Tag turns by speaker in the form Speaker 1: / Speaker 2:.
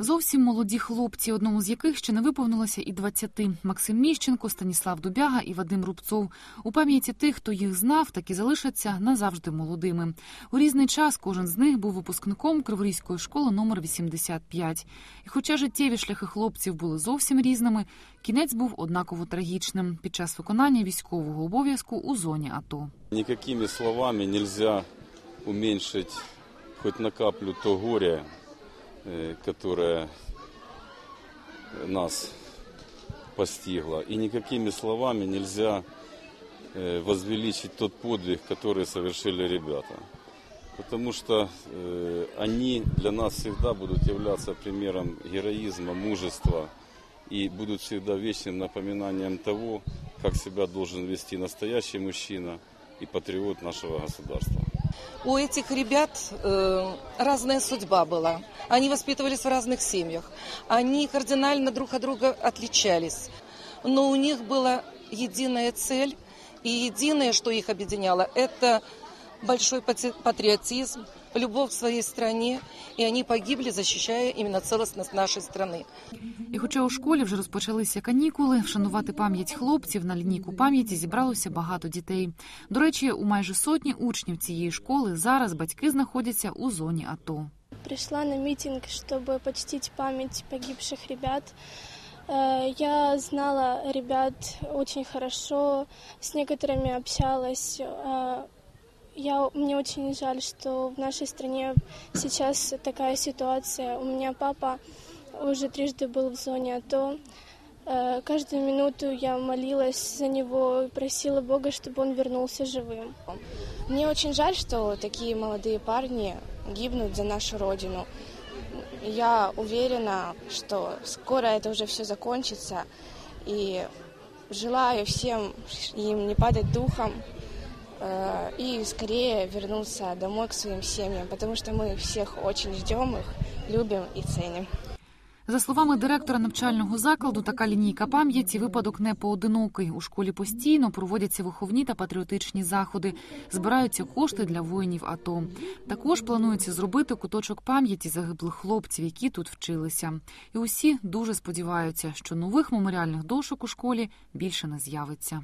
Speaker 1: Зовсім молоді хлопці, одному з яких ще не виповнилося і 20. Максим Міщенко, Станіслав Дубяга і Вадим Рубцов. У пам'яті тих, хто їх знав, так і залишаться назавжди молодими. У різний час кожен з них був випускником Криворізької школи номер 85. І хоча життєві шляхи хлопців були зовсім різними, кінець був однаково трагічним під час виконання військового обов'язку у зоні АТО.
Speaker 2: Никакими словами нельзя уменьшить хоть на каплю то горе, э, которое нас постигло. И никакими словами нельзя э, возвеличить тот подвиг, который совершили ребята. Потому что э, они для нас всегда будут являться примером героизма, мужества и будут всегда вечным напоминанием того, как себя должен вести настоящий мужчина и патриот нашего государства.
Speaker 3: У этих ребят э, разная судьба была. Они воспитывались в разных семьях. Они кардинально друг от друга отличались. Но у них была единая цель. И единое, что их объединяло, это большой пати- патриотизм, любовь к своей стране. И они погибли, защищая именно целостность нашей страны.
Speaker 1: І хоча у школі вже розпочалися канікули, вшанувати пам'ять хлопців на лінійку пам'яті зібралося багато дітей. До речі, у майже сотні учнів цієї школи зараз батьки знаходяться у зоні АТО.
Speaker 4: Пришла на митинг, чтобы почтить память погибших ребят. Э, Я знала ребят очень хорошо, с некоторыми общалась. Я, мне очень жаль, что в нашей стране сейчас такая ситуация. У меня папа уже трижды был в зоне АТО. Э, Каждую минуту я молилась за него и просила Бога, чтобы он вернулся живым.
Speaker 5: Мне очень жаль, что такие молодые парни гибнут за нашу родину. Я уверена, что скоро это уже все закончится. И желаю всем им не падать духом и скорее вернуться домой к своим семьям, потому что мы всех очень ждем их, любим и ценим.
Speaker 1: За словами директора навчального закладу, така лінійка пам'яті випадок не поодинокий. У школі постійно проводяться виховні та патріотичні заходи, збираються кошти для воїнів АТО. Також планується зробити куточок пам'яті загиблих хлопців, які тут вчилися. І усі дуже сподіваються, що нових меморіальних дошок у школі більше не з'явиться.